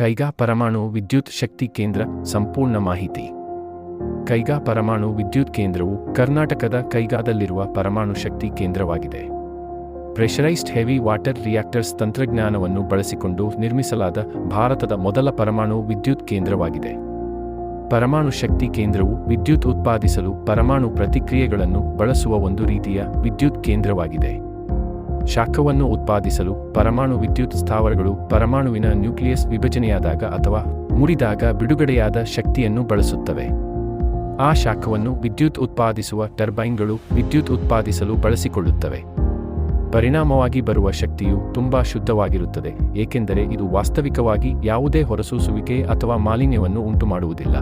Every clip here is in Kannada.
ಕೈಗಾ ಪರಮಾಣು ವಿದ್ಯುತ್ ಶಕ್ತಿ ಕೇಂದ್ರ ಸಂಪೂರ್ಣ ಮಾಹಿತಿ. ಕೈಗಾ ಪರಮಾಣು ವಿದ್ಯುತ್ ಕೇಂದ್ರವು ಕರ್ನಾಟಕದ ಕೈಗಾದಲ್ಲಿರುವ ಪರಮಾಣು ಶಕ್ತಿ ಕೇಂದ್ರವಾಗಿದೆ. ಪ್ರೆಷರೈಸ್ಡ್ ಹೆವಿ ವಾಟರ್ ರಿಯಾಕ್ಟರ್ಸ್ ತಂತ್ರಜ್ಞಾನವನ್ನು ಬಳಸಿಕೊಂಡು ನಿರ್ಮಿಸಲಾದ ಭಾರತದ ಮೊದಲ ಪರಮಾಣು ವಿದ್ಯುತ್ ಕೇಂದ್ರವಾಗಿದೆ. ಪರಮಾಣು ಶಕ್ತಿ ಕೇಂದ್ರವು ವಿದ್ಯುತ್ ಉತ್ಪಾದಿಸಲು ಪರಮಾಣು ಪ್ರತಿಕ್ರಿಯೆಗಳನ್ನು ಬಳಸುವ ಒಂದು ರೀತಿಯ ವಿದ್ಯುತ್ ಕೇಂದ್ರವಾಗಿದೆ. ಶಾಖವನ್ನು ಉತ್ಪಾದಿಸಲು ಪರಮಾಣು ವಿದ್ಯುತ್ ಸ್ಥಾವರಗಳು ಪರಮಾಣುವಿನ ನ್ಯೂಕ್ಲಿಯಸ್ ವಿಭಜನೆಯಾದಾಗ ಅಥವಾ ಮುರಿದಾಗ ಬಿಡುಗಡೆಯಾದ ಶಕ್ತಿಯನ್ನು ಬಳಸುತ್ತವೆ. ಆ ಶಾಖವನ್ನು ವಿದ್ಯುತ್ ಉತ್ಪಾದಿಸುವ ಟರ್ಬೈನ್ಗಳು ವಿದ್ಯುತ್ ಉತ್ಪಾದಿಸಲು ಬಳಸಿಕೊಳ್ಳುತ್ತವೆ. ಪರಿಣಾಮವಾಗಿ ಬರುವ ಶಕ್ತಿಯು ತುಂಬಾ ಶುದ್ಧವಾಗಿರುತ್ತದೆ, ಏಕೆಂದರೆ ಇದು ವಾಸ್ತವಿಕವಾಗಿ ಯಾವುದೇ ಹೊರಸೂಸುವಿಕೆ ಅಥವಾ ಮಾಲಿನ್ಯವನ್ನು ಉಂಟುಮಾಡುವುದಿಲ್ಲ.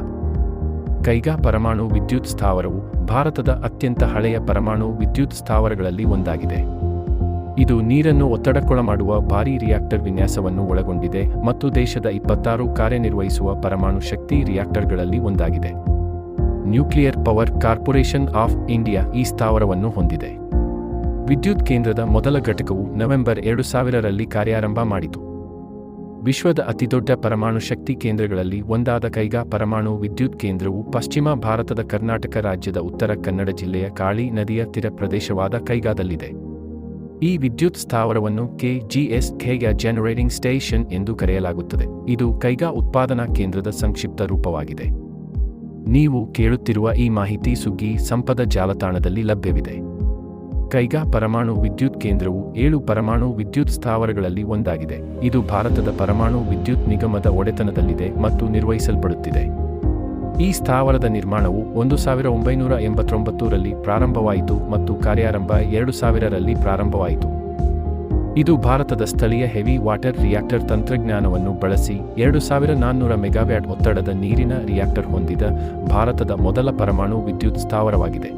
ಕೈಗಾ ಪರಮಾಣು ವಿದ್ಯುತ್ ಸ್ಥಾವರವು ಭಾರತದ ಅತ್ಯಂತ ಹಳೆಯ ಪರಮಾಣು ವಿದ್ಯುತ್ ಸ್ಥಾವರಗಳಲ್ಲಿ ಒಂದಾಗಿದೆ. ಇದು ನೀರನ್ನು ಒತ್ತಡಕ್ಕೊಳಮಾಡುವ ಭಾರೀ ರಿಯಾಕ್ಟರ್ ವಿನ್ಯಾಸವನ್ನು ಒಳಗೊಂಡಿದೆ ಮತ್ತು ದೇಶದ ಇಪ್ಪತ್ತಾರು ಕಾರ್ಯನಿರ್ವಹಿಸುವ ಪರಮಾಣು ಶಕ್ತಿ ರಿಯಾಕ್ಟರ್ಗಳಲ್ಲಿ ಒಂದಾಗಿದೆ. Nuclear power corporation of India ಈ ಸ್ಥಾವರವನ್ನು ಹೊಂದಿದೆ. ವಿದ್ಯುತ್ ಕೇಂದ್ರದ ಮೊದಲ ಘಟಕವು ನವೆಂಬರ್ ಎರಡು ಸಾವಿರರಲ್ಲಿ ಕಾರ್ಯಾರಂಭ ಮಾಡಿತು. ವಿಶ್ವದ ಅತಿದೊಡ್ಡ ಪರಮಾಣು ಶಕ್ತಿ ಕೇಂದ್ರಗಳಲ್ಲಿ ಒಂದಾದ ಕೈಗಾ ಪರಮಾಣು ವಿದ್ಯುತ್ ಕೇಂದ್ರವು ಪಶ್ಚಿಮ ಭಾರತದ ಕರ್ನಾಟಕ ರಾಜ್ಯದ ಉತ್ತರ ಕನ್ನಡ ಜಿಲ್ಲೆಯ ಕಾಳಿ ನದಿಯ ತೀರ ಪ್ರದೇಶವಾದ ಕೈಗಾದಲ್ಲಿದೆ. ಈ ವಿದ್ಯುತ್ ಸ್ಥಾವರವನ್ನು ಕೆಜಿಎಸ್ ಖೈಗಾ ಜನರೇಟಿಂಗ್ ಸ್ಟೇಷನ್ ಎಂದು ಕರೆಯಲಾಗುತ್ತದೆ. ಇದು ಕೈಗಾ ಉತ್ಪಾದನಾ ಕೇಂದ್ರದ ಸಂಕ್ಷಿಪ್ತ ರೂಪವಾಗಿದೆ. ನೀವು ಕೇಳುತ್ತಿರುವ ಈ ಮಾಹಿತಿ ಸುಗ್ಗಿ ಸಂಪದ ಜಾಲತಾಣದಲ್ಲಿ ಲಭ್ಯವಿದೆ. ಕೈಗಾ ಪರಮಾಣು ವಿದ್ಯುತ್ ಕೇಂದ್ರವು ಏಳು ಪರಮಾಣು ವಿದ್ಯುತ್ ಸ್ಥಾವರಗಳಲ್ಲಿ ಒಂದಾಗಿದೆ. ಇದು ಭಾರತದ ಪರಮಾಣು ವಿದ್ಯುತ್ ನಿಗಮದ ಒಡೆತನದಲ್ಲಿದೆ ಮತ್ತು ನಿರ್ವಹಿಸಲ್ಪಡುತ್ತಿದೆ. ಈ ಸ್ಥಾವರದ ನಿರ್ಮಾಣವು ಒಂದು ಸಾವಿರ ಒಂಬೈನೂರ ಎಂಬತ್ತೊಂಬತ್ತರಲ್ಲಿ ಪ್ರಾರಂಭವಾಯಿತು ಮತ್ತು ಕಾರ್ಯಾರಂಭ ಎರಡು ಸಾವಿರರಲ್ಲಿ ಪ್ರಾರಂಭವಾಯಿತು. ಇದು ಭಾರತದ ಸ್ಥಳೀಯ ಹೆವಿ ವಾಟರ್ ರಿಯಾಕ್ಟರ್ ತಂತ್ರಜ್ಞಾನವನ್ನು ಬಳಸಿ ಎರಡು ಸಾವಿರ ನಾನ್ನೂರ ಮೆಗಾವ್ಯಾಟ್ ಒತ್ತಡದ ನೀರಿನ ರಿಯಾಕ್ಟರ್ ಹೊಂದಿದ ಭಾರತದ ಮೊದಲ ಪರಮಾಣು ವಿದ್ಯುತ್ ಸ್ಥಾವರವಾಗಿದೆ.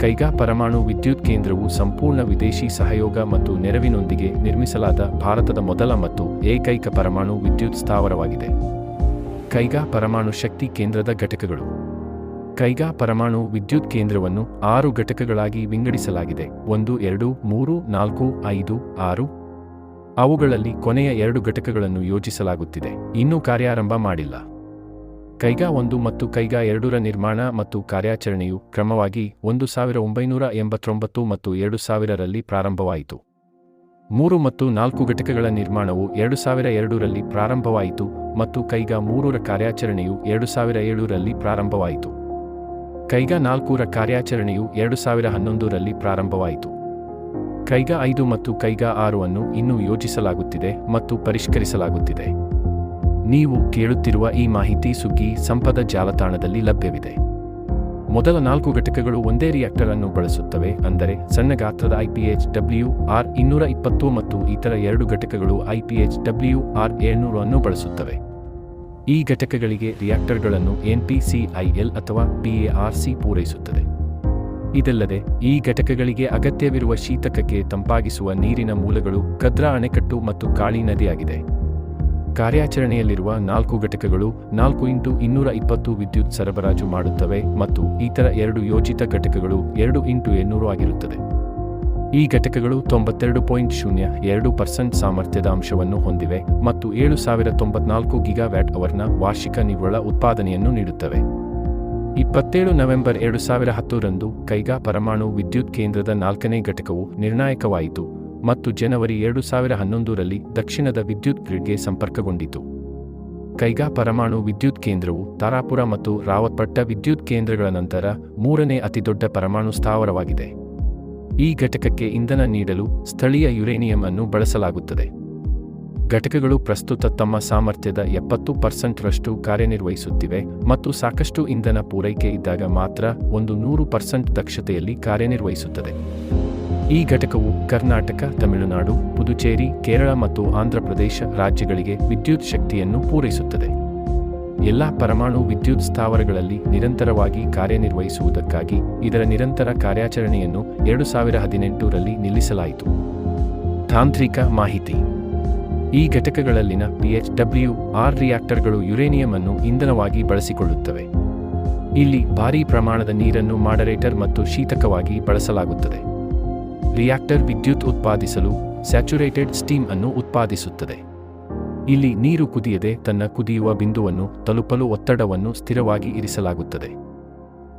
ಕೈಗಾ ಪರಮಾಣು ವಿದ್ಯುತ್ ಕೇಂದ್ರವು ಸಂಪೂರ್ಣ ವಿದೇಶಿ ಸಹಯೋಗ ಮತ್ತು ನೆರವಿನೊಂದಿಗೆ ನಿರ್ಮಿಸಲಾದ ಭಾರತದ ಮೊದಲ ಮತ್ತು ಏಕೈಕ ಪರಮಾಣು ವಿದ್ಯುತ್ ಸ್ಥಾವರವಾಗಿದೆ. ಕೈಗಾ ಪರಮಾಣು ಶಕ್ತಿ ಕೇಂದ್ರದ ಘಟಕಗಳು. ಕೈಗಾ ಪರಮಾಣು ವಿದ್ಯುತ್ ಕೇಂದ್ರವನ್ನು ಆರು ಘಟಕಗಳಾಗಿ ವಿಂಗಡಿಸಲಾಗಿದೆ. ಒಂದು, ಎರಡು, ಮೂರು, ನಾಲ್ಕು, ಐದು, ಆರು. ಅವುಗಳಲ್ಲಿ ಕೊನೆಯ ಎರಡು ಘಟಕಗಳನ್ನು ಯೋಜಿಸಲಾಗುತ್ತಿದೆ. ಇನ್ನೂ ಕಾರ್ಯಾರಂಭ ಮಾಡಿಲ್ಲ. ಕೈಗಾ ಒಂದು ಮತ್ತು ಕೈಗಾ ಎರಡರ ನಿರ್ಮಾಣ ಮತ್ತು ಕಾರ್ಯಾಚರಣೆಯು ಕ್ರಮವಾಗಿ ಒಂದು ಸಾವಿರ ಒಂಬೈನೂರ ಎಂಬತ್ತೊಂಬತ್ತು ಮತ್ತು ಎರಡು ಸಾವಿರರಲ್ಲಿ ಪ್ರಾರಂಭವಾಯಿತು. ಮೂರು ಮತ್ತು ನಾಲ್ಕು ಘಟಕಗಳ ನಿರ್ಮಾಣವು ಎರಡು ಸಾವಿರ ಎರಡರಲ್ಲಿ ಪ್ರಾರಂಭವಾಯಿತು ಮತ್ತು ಕೈಗಾ ಮೂರರ ಕಾರ್ಯಾಚರಣೆಯು ಎರಡು ಸಾವಿರ ಏಳರಲ್ಲಿ ಪ್ರಾರಂಭವಾಯಿತು. ಕೈಗಾ ನಾಲ್ಕೂರ ಕಾರ್ಯಾಚರಣೆಯು ಎರಡು ಸಾವಿರ ಹನ್ನೊಂದರಲ್ಲಿ ಪ್ರಾರಂಭವಾಯಿತು. ಕೈಗಾ ಐದು ಮತ್ತು ಕೈಗಾ ಆರು ಅನ್ನು ಇನ್ನೂ ಯೋಜಿಸಲಾಗುತ್ತಿದೆ ಮತ್ತು ಪರಿಷ್ಕರಿಸಲಾಗುತ್ತಿದೆ. ನೀವು ಕೇಳುತ್ತಿರುವ ಈ ಮಾಹಿತಿ ಸುಗ್ಗಿ ಸಂಪದ ಜಾಲತಾಣದಲ್ಲಿ ಲಭ್ಯವಿದೆ. ಮೊದಲ ನಾಲ್ಕು ಘಟಕಗಳು ಒಂದೇ ರಿಯಾಕ್ಟರ್ ಅನ್ನು ಬಳಸುತ್ತವೆ, ಅಂದರೆ ಸಣ್ಣ ಗಾತ್ರದ ಐಪಿಎಚ್ ಡಬ್ಲ್ಯೂ ಆರ್ ಇನ್ನೂರ ಇಪ್ಪತ್ತು ಮತ್ತು ಇತರ ಎರಡು ಘಟಕಗಳು ಐಪಿಎಚ್ ಡಬ್ಲ್ಯೂ ಆರ್ ಏಳ್ನೂರು ಅನ್ನು ಬಳಸುತ್ತವೆ. ಈ ಘಟಕಗಳಿಗೆ ರಿಯಾಕ್ಟರ್ಗಳನ್ನು ಎನ್ಪಿಸಿಐಎಲ್ ಅಥವಾ ಪಿಎಆರ್ಸಿ ಪೂರೈಸುತ್ತದೆ. ಇದಲ್ಲದೆ, ಈ ಘಟಕಗಳಿಗೆ ಅಗತ್ಯವಿರುವ ಶೀತಕಕ್ಕೆ ತಂಪಾಗಿಸುವ ನೀರಿನ ಮೂಲಗಳು ಕದ್ರಾ ಅಣೆಕಟ್ಟು ಮತ್ತು ಕಾಳಿ ನದಿಯಾಗಿದೆ. ಕಾರ್ಯಾಚರಣೆಯಲ್ಲಿರುವ ನಾಲ್ಕು ಘಟಕಗಳು ನಾಲ್ಕು ಇಂಟು ಇನ್ನೂರ ಇಪ್ಪತ್ತು ವಿದ್ಯುತ್ ಸರಬರಾಜು ಮಾಡುತ್ತವೆ ಮತ್ತು ಇತರ ಎರಡು ಯೋಜಿತ ಘಟಕಗಳು ಎರಡು ಇಂಟು ಎನ್ನೂರು ಆಗಿರುತ್ತದೆ. ಈ ಘಟಕಗಳು ತೊಂಬತ್ತೆರಡು ಪಾಯಿಂಟ್ ಶೂನ್ಯ ಎರಡು ಪರ್ಸೆಂಟ್ ಸಾಮರ್ಥ್ಯದ ಅಂಶವನ್ನು ಹೊಂದಿವೆ ಮತ್ತು ಏಳು ಸಾವಿರ ತೊಂಬತ್ನಾಲ್ಕು ಗಿಗಾವ್ಯಾಟ್ ಅವರ್ನ ವಾರ್ಷಿಕ ನಿವ್ವಳ ಉತ್ಪಾದನೆಯನ್ನು ನೀಡುತ್ತವೆ. ಇಪ್ಪತ್ತೇಳು ನವೆಂಬರ್ ಎರಡು ಸಾವಿರ ಹತ್ತರಂದು ಕೈಗಾ ಪರಮಾಣು ವಿದ್ಯುತ್ ಕೇಂದ್ರದ ನಾಲ್ಕನೇ ಘಟಕವು ನಿರ್ಣಾಯಕವಾಯಿತು. ಮತ್ತು ಜನವರಿ ಎರಡು ಸಾವಿರ ಹನ್ನೊಂದರಲ್ಲಿ ದಕ್ಷಿಣದ ವಿದ್ಯುತ್ ಗ್ರಿಡ್ಗೆ ಸಂಪರ್ಕಗೊಂಡಿತು. ಕೈಗಾ ಪರಮಾಣು ವಿದ್ಯುತ್ ಕೇಂದ್ರವು ತಾರಾಪುರ ಮತ್ತು ರಾವತ್ಪಟ್ಟ ವಿದ್ಯುತ್ ಕೇಂದ್ರಗಳ ನಂತರ ಮೂರನೇ ಅತಿದೊಡ್ಡ ಪರಮಾಣು ಸ್ಥಾವರವಾಗಿದೆ. ಈ ಘಟಕಕ್ಕೆ ಇಂಧನ ನೀಡಲು ಸ್ಥಳೀಯ ಯುರೇನಿಯಂ ಅನ್ನು ಬಳಸಲಾಗುತ್ತದೆ. ಘಟಕಗಳು ಪ್ರಸ್ತುತ ತಮ್ಮ ಸಾಮರ್ಥ್ಯದ ಎಪ್ಪತ್ತು ಪರ್ಸೆಂಟ್ರಷ್ಟು ಕಾರ್ಯನಿರ್ವಹಿಸುತ್ತಿವೆ ಮತ್ತು ಸಾಕಷ್ಟು ಇಂಧನ ಪೂರೈಕೆ ಇದ್ದಾಗ ಮಾತ್ರ ಒಂದು ನೂರು ಪರ್ಸೆಂಟ್ ದಕ್ಷತೆಯಲ್ಲಿ ಕಾರ್ಯನಿರ್ವಹಿಸುತ್ತದೆ. ಈ ಘಟಕವು ಕರ್ನಾಟಕ, ತಮಿಳುನಾಡು, ಪುದುಚೇರಿ, ಕೇರಳ ಮತ್ತು ಆಂಧ್ರಪ್ರದೇಶ ರಾಜ್ಯಗಳಿಗೆ ವಿದ್ಯುತ್ ಶಕ್ತಿಯನ್ನು ಪೂರೈಸುತ್ತದೆ. ಎಲ್ಲ ಪರಮಾಣು ವಿದ್ಯುತ್ ಸ್ಥಾವರಗಳಲ್ಲಿ ನಿರಂತರವಾಗಿ ಕಾರ್ಯನಿರ್ವಹಿಸುವುದಕ್ಕಾಗಿ ಇದರ ನಿರಂತರ ಕಾರ್ಯಾಚರಣೆಯನ್ನು ಎರಡು ಸಾವಿರ ಹದಿನೆಂಟರಲ್ಲಿ ನಿಲ್ಲಿಸಲಾಯಿತು. ತಾಂತ್ರಿಕ ಮಾಹಿತಿ. ಈ ಘಟಕಗಳಲ್ಲಿನ ಪಿಎಚ್ ಡಬ್ಲ್ಯೂ ಆರ್ ರಿಯಾಕ್ಟರ್ಗಳು ಯುರೇನಿಯಂ ಅನ್ನು ಇಂಧನವಾಗಿ ಬಳಸಿಕೊಳ್ಳುತ್ತವೆ. ಇಲ್ಲಿ ಭಾರೀ ಪ್ರಮಾಣದ ನೀರನ್ನು ಮಾಡರೇಟರ್ ಮತ್ತು ಶೀತಕವಾಗಿ ಬಳಸಲಾಗುತ್ತದೆ. ರಿಯಾಕ್ಟರ್ ವಿದ್ಯುತ್ ಉತ್ಪಾದಿಸಲು ಸ್ಯಾಚುರೇಟೆಡ್ ಸ್ಟೀಮ್ ಅನ್ನು ಉತ್ಪಾದಿಸುತ್ತದೆ. ಇಲ್ಲಿ ನೀರು ಕುದಿಯದೆ ತನ್ನ ಕುದಿಯುವ ಬಿಂದುವನ್ನು ತಲುಪಲು ಒತ್ತಡವನ್ನು ಸ್ಥಿರವಾಗಿ ಇರಿಸಲಾಗುತ್ತದೆ.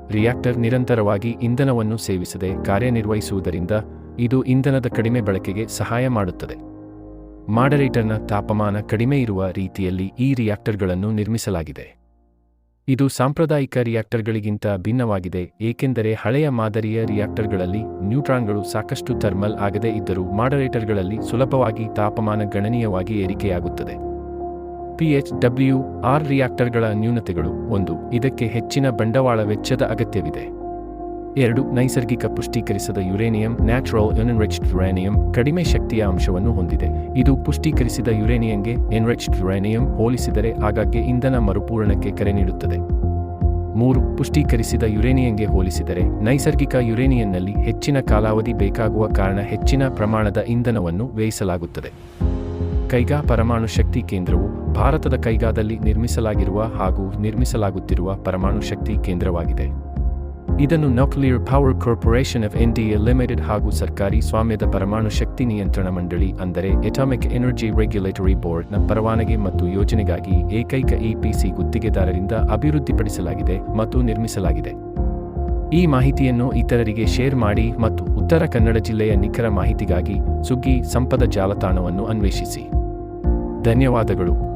ರಿಯಾಕ್ಟರ್ ನಿರಂತರವಾಗಿ ಇಂಧನವನ್ನು ಸೇವಿಸದೆ ಕಾರ್ಯನಿರ್ವಹಿಸುವುದರಿಂದ ಇದು ಇಂಧನದ ಕಡಿಮೆ ಬಳಕೆಗೆ ಸಹಾಯ ಮಾಡುತ್ತದೆ. ಮಾಡರೇಟರ್ನ ತಾಪಮಾನ ಕಡಿಮೆ ಇರುವ ರೀತಿಯಲ್ಲಿ ಈ ರಿಯಾಕ್ಟರ್ಗಳನ್ನು ನಿರ್ಮಿಸಲಾಗಿದೆ. ಇದು ಸಾಂಪ್ರದಾಯಿಕ ರಿಯಾಕ್ಟರ್ಗಳಿಗಿಂತ ಭಿನ್ನವಾಗಿದೆ, ಏಕೆಂದರೆ ಹಳೆಯ ಮಾದರಿಯ ರಿಯಾಕ್ಟರ್ಗಳಲ್ಲಿ ನ್ಯೂಟ್ರಾನ್ಗಳು ಸಾಕಷ್ಟು ಥರ್ಮಲ್ ಆಗದೇ ಇದ್ದರೂ ಮಾಡರೇಟರ್ಗಳಲ್ಲಿ ಸುಲಭವಾಗಿ ತಾಪಮಾನ ಗಣನೀಯವಾಗಿ ಏರಿಕೆಯಾಗುತ್ತದೆ. ಪಿಎಚ್ ಡಬ್ಲ್ಯೂ ಆರ್ ರಿಯಾಕ್ಟರ್ಗಳ ನ್ಯೂನತೆಗಳು ಒಂದು, ಇದಕ್ಕೆ ಹೆಚ್ಚಿನ ಬಂಡವಾಳ ವೆಚ್ಚದ ಅಗತ್ಯವಿದೆ. ಎರಡು, ನೈಸರ್ಗಿಕ ಪುಷ್ಟೀಕರಿಸದ ಯುರೇನಿಯಂ, ನ್ಯಾಚುರಲ್ ಎನ್ರಿಚ್ಡ್ ಯುರೇನಿಯಂ, ಕಡಿಮೆ ಶಕ್ತಿಯ ಅಂಶವನ್ನು ಹೊಂದಿದೆ. ಇದು ಪುಷ್ಟೀಕರಿಸಿದ ಯುರೇನಿಯಂಗೆ ಎನ್ರಿಚ್ಡ್ ಯುರೇನಿಯಂ ಹೋಲಿಸಿದರೆ ಆಗಾಗ್ಗೆ ಇಂಧನ ಮರುಪೂರಣಕ್ಕೆ ಕರೆ ನೀಡುತ್ತದೆ. ಮೂರು, ಪುಷ್ಟೀಕರಿಸಿದ ಯುರೇನಿಯಂಗೆ ಹೋಲಿಸಿದರೆ ನೈಸರ್ಗಿಕ ಯುರೇನಿಯಂನಲ್ಲಿ ಹೆಚ್ಚಿನ ಕಾಲಾವಧಿ ಬೇಕಾಗುವ ಕಾರಣ ಹೆಚ್ಚಿನ ಪ್ರಮಾಣದ ಇಂಧನವನ್ನು ವ್ಯಯಿಸಲಾಗುತ್ತದೆ. ಕೈಗಾ ಪರಮಾಣು ಶಕ್ತಿ ಕೇಂದ್ರವು ಭಾರತದ ಕೈಗಾದಲ್ಲಿ ನಿರ್ಮಿಸಲಾಗಿರುವ ಹಾಗೂ ನಿರ್ಮಿಸಲಾಗುತ್ತಿರುವ ಪರಮಾಣು ಶಕ್ತಿ ಕೇಂದ್ರವಾಗಿದೆ. ಇದನ್ನು nuclear power corporation of India limited ಹಾಗೂ ಸರ್ಕಾರಿ ಸ್ವಾಮ್ಯದ ಪರಮಾಣು ಶಕ್ತಿ ನಿಯಂತ್ರಣ ಮಂಡಳಿ, ಅಂದರೆ ಎಟಾಮಿಕ್ ಎನರ್ಜಿ ರೆಗ್ಯುಲೇಟರಿ ಬೋರ್ಡ್ನ ಪರವಾನಗಿ ಮತ್ತು ಯೋಜನೆಗಾಗಿ ಏಕೈಕ ಇಪಿಸಿ ಗುತ್ತಿಗೆದಾರರಿಂದ ಅಭಿವೃದ್ಧಿಪಡಿಸಲಾಗಿದೆ ಮತ್ತು ನಿರ್ಮಿಸಲಾಗಿದೆ. ಈ ಮಾಹಿತಿಯನ್ನು ಇತರರಿಗೆ ಶೇರ್ ಮಾಡಿ ಮತ್ತು ಉತ್ತರ ಕನ್ನಡ ಜಿಲ್ಲೆಯ ನಿಖರ ಮಾಹಿತಿಗಾಗಿ ಸುಗ್ಗಿ ಸಂಪದ ಜಾಲತಾಣವನ್ನು ಅನ್ವೇಷಿಸಿ. ಧನ್ಯವಾದಗಳು.